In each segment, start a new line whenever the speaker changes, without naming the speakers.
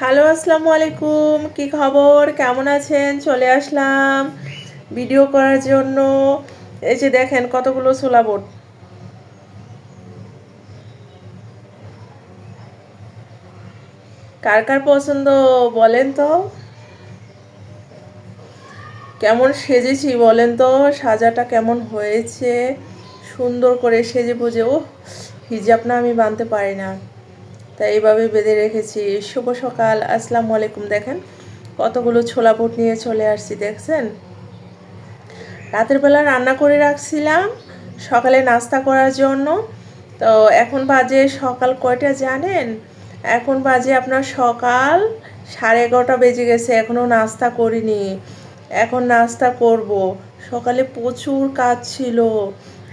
Hello, আসসালামু আলাইকুম। কি খবর? কেমন আছেন? চলে আসলাম ভিডিও করার জন্য। এই যে দেখেন কতগুলো ছোলা বোট। কার কার পছন্দ বলেন তো? কেমন সেজেছি বলেন তো? সাজাটা কেমন হয়েছে? সুন্দর করে সেজে বুঝে ও হিজাব না আমি বানতে পারি না। তাই এইভাবে বেঁধে রেখেছি। শুভ সকাল। আসসালামু আলাইকুম। দেখেন কতগুলো ছোলা বুট নিয়ে চলে আসছি, দেখছেন? রাতের বেলা রান্না করে রাখছিলাম, সকালে নাস্তা করার জন্য। তো এখন বাজে সকাল কয়টা জানেন? এখন বাজে আপনার সকাল সাড়ে এগারোটা বেজে গেছে এখনও নাস্তা করিনি। এখন নাস্তা করব। সকালে প্রচুর কাজ ছিল।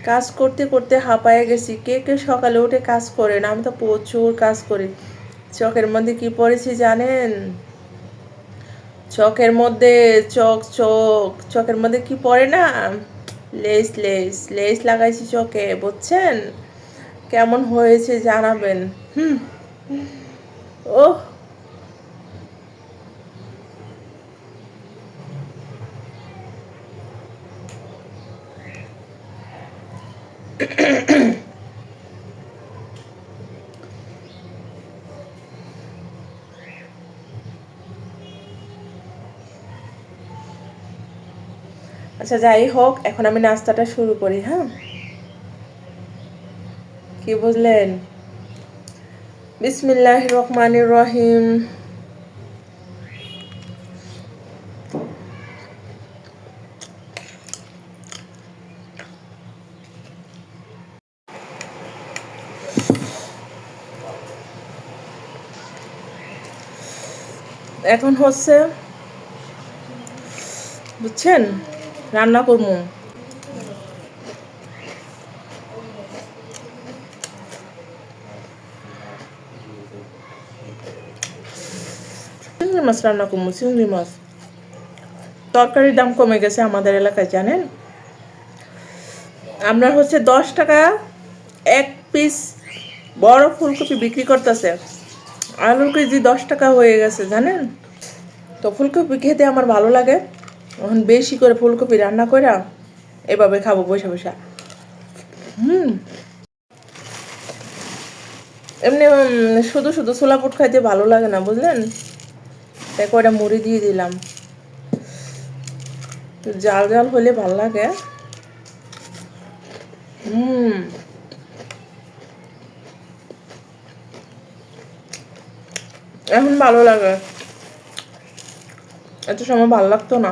কাজ করতে করতে হাঁপায়ে গেছি। কে কে সকালে উঠে কাজ করেন আমি তো প্রচুর কাজ করি। চকের মধ্যে কি পড়েছি জানেন? চকের মধ্যে চক চক, চকের মধ্যে কি পড়ে না? লেস লেস লেস লাগাইছি চকে, বুঝছেন? কেমন হয়েছে জানাবেন। হুম। ও আচ্ছা যাই হোক এখন আমি নাস্তাটা শুরু করি হ্যাঁ? কি বুঝলেন? বিসমিল্লাহ রহমানির রহিম। এখন হচ্ছে, বুঝছেন? রান্না করব। চিংড়ি মাছ রান্না করব, চিংড়ি মাছ। তরকারির দাম কমে গেছে আমাদের এলাকায়, জানেন? আমরা হচ্ছে দশ টাকা এক পিস বড় ফুলকপি বিক্রি করতেছে। আলুর কেজি দশ টাকা হয়ে গেছে, জানেন? তো ফুলকপি খেতে আমার ভালো লাগে। এখন বেশি করে ফুলকপি রান্না করে এভাবে খাব বসে বসে। হুম। এমনি শুধু শুধু ছোলা পুট খাইতে ভালো লাগে না, বুঝলেন? তাই কয়টা মুড়ি দিয়ে দিলাম। জাল জাল হলে ভালো লাগে। হুম। এখন ভালো লাগে। এত সময় ভালো লাগতো না।